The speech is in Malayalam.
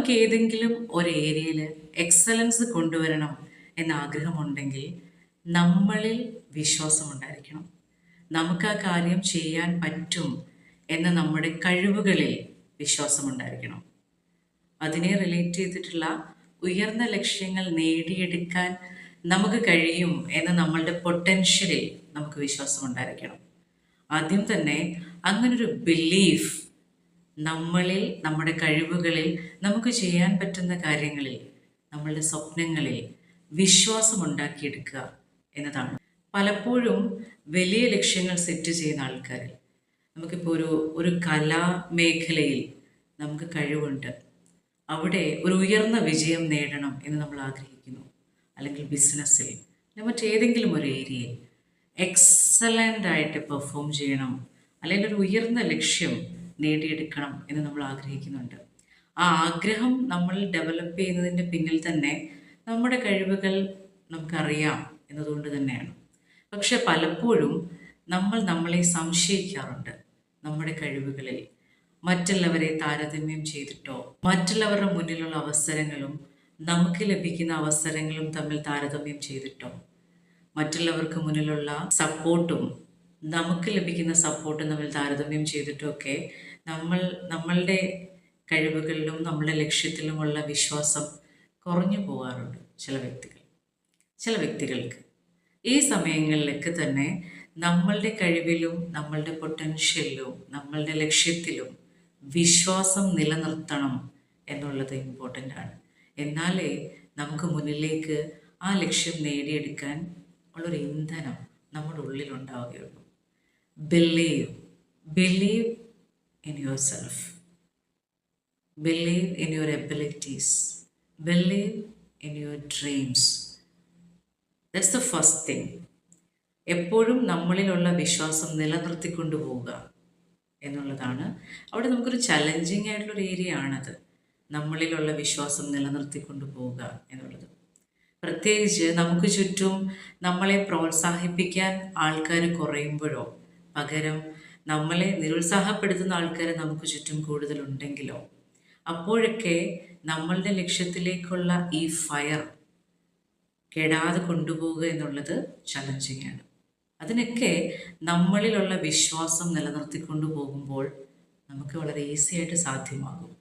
നമുക്ക് ഏതെങ്കിലും ഒരു ഏരിയയിൽ എക്സലൻസ് കൊണ്ടുവരണം എന്ന ആഗ്രഹമുണ്ടെങ്കിൽ നമ്മളിൽ വിശ്വാസമുണ്ടായിരിക്കണം. നമുക്ക് ആ കാര്യം ചെയ്യാൻ പറ്റും എന്ന നമ്മുടെ കഴിവുകളിൽ വിശ്വാസമുണ്ടായിരിക്കണം. അതിനെ റിലേറ്റ് ചെയ്തിട്ടുള്ള ഉയർന്ന ലക്ഷ്യങ്ങൾ നേടിയെടുക്കാൻ നമുക്ക് കഴിയും എന്ന നമ്മളുടെ പൊട്ടൻഷ്യലിൽ നമുക്ക് വിശ്വാസം ഉണ്ടായിരിക്കണം ആദ്യം തന്നെ അങ്ങനൊരു ബിലീഫ് നമ്മളിൽ നമ്മുടെ കഴിവുകളിൽ നമുക്ക് ചെയ്യാൻ പറ്റുന്ന കാര്യങ്ങളിൽ നമ്മളുടെ സ്വപ്നങ്ങളിൽ വിശ്വാസം ഉണ്ടാക്കിയെടുക്കുക എന്നതാണ്. പലപ്പോഴും വലിയ ലക്ഷ്യങ്ങൾ സെറ്റ് ചെയ്യുന്ന ആൾക്കാരിൽ നമുക്കിപ്പോൾ ഒരു ഒരു കലാമേഖലയിൽ നമുക്ക് കഴിവുണ്ട്. അവിടെ ഒരു ഉയർന്ന വിജയം നേടണം എന്ന് നമ്മൾ ആഗ്രഹിക്കുന്നു. അല്ലെങ്കിൽ ബിസിനസ്സിൽ അല്ലെങ്കിൽ മറ്റേതെങ്കിലും ഒരു ഏരിയയിൽ. എക്സലന്റ് ആയിട്ട് പെർഫോം ചെയ്യണം. അല്ലെങ്കിൽ ഒരു ഉയർന്ന ലക്ഷ്യം നേടിയെടുക്കണം എന്ന് നമ്മൾ ആഗ്രഹിക്കുന്നുണ്ട്. ആ ആഗ്രഹം നമ്മൾ ഡെവലപ്പ് ചെയ്യുന്നതിന്റെ പിന്നിൽ തന്നെ നമ്മുടെ കഴിവുകൾ നമുക്കറിയാം എന്നതുകൊണ്ട് തന്നെയാണ്. പക്ഷെ പലപ്പോഴും നമ്മൾ നമ്മളെ സംശയിക്കാറുണ്ട് നമ്മുടെ കഴിവുകളിൽ. മറ്റുള്ളവരെ താരതമ്യം ചെയ്തിട്ടോ മറ്റുള്ളവരുടെ മുന്നിലുള്ള അവസരങ്ങളും നമുക്ക് ലഭിക്കുന്ന അവസരങ്ങളും തമ്മിൽ താരതമ്യം ചെയ്തിട്ടോ മറ്റുള്ളവർക്ക് മുന്നിലുള്ള സപ്പോർട്ടും നമുക്ക് ലഭിക്കുന്ന സപ്പോർട്ടും തമ്മിൽ താരതമ്യം ചെയ്തിട്ടൊക്കെ നമ്മൾ നമ്മളുടെ കഴിവുകളിലും നമ്മളുടെ ലക്ഷ്യത്തിലുമുള്ള വിശ്വാസം കുറഞ്ഞു പോകാറുണ്ട് ചില വ്യക്തികൾ. ചില വ്യക്തികൾക്ക്. ഈ സമയങ്ങളിലൊക്കെ തന്നെ നമ്മളുടെ കഴിവിലും നമ്മളുടെ പൊട്ടൻഷ്യലിലും നമ്മളുടെ ലക്ഷ്യത്തിലും വിശ്വാസം നിലനിർത്തണം എന്നുള്ളത് ഇമ്പോർട്ടന്റ് ആണ്. എന്നാലേ നമുക്ക് മുന്നിലേക്ക് ആ ലക്ഷ്യം നേടിയെടുക്കാൻ ഉള്ളൊരു ഇന്ധനം നമ്മുടെ ഉള്ളിലുണ്ടാവുകയുള്ളൂ. Believe believe in yourself. Believe in your abilities. Believe in your dreams. That's the first thing. എപ്പോഴും നമ്മളിലുള്ള വിശ്വാസം നിലനിർത്തിക്കൊണ്ടു പോവുക എന്നുള്ളതാണ് അവിടെ നമുക്കൊരു ചലഞ്ചിങ് ആയിട്ടുള്ളൊരു ഏരിയ ആണത് നമ്മളിലുള്ള വിശ്വാസം നിലനിർത്തിക്കൊണ്ടു പോവുക എന്നുള്ളത് പ്രത്യേകിച്ച് നമുക്ക് ചുറ്റും നമ്മളെ പ്രോത്സാഹിപ്പിക്കാൻ ആൾക്കാർ കുറയുമ്പോഴോ പകരം നമ്മളെ നിരുത്സാഹപ്പെടുത്തുന്ന ആൾക്കാരെ നമുക്ക് ചുറ്റും കൂടുതലുണ്ടെങ്കിലോ? അപ്പോഴൊക്കെ നമ്മളുടെ ലക്ഷ്യത്തിലേക്കുള്ള ഈ ഫയർ കെടാതെ കൊണ്ടുപോവുക എന്നുള്ളത് ചലഞ്ചിങ് ആണ്. അതിനൊക്കെ നമ്മളിലുള്ള വിശ്വാസം നിലനിർത്തിക്കൊണ്ടു പോകുമ്പോൾ നമുക്ക് വളരെ ഈസിയായിട്ട് സാധ്യമാകും.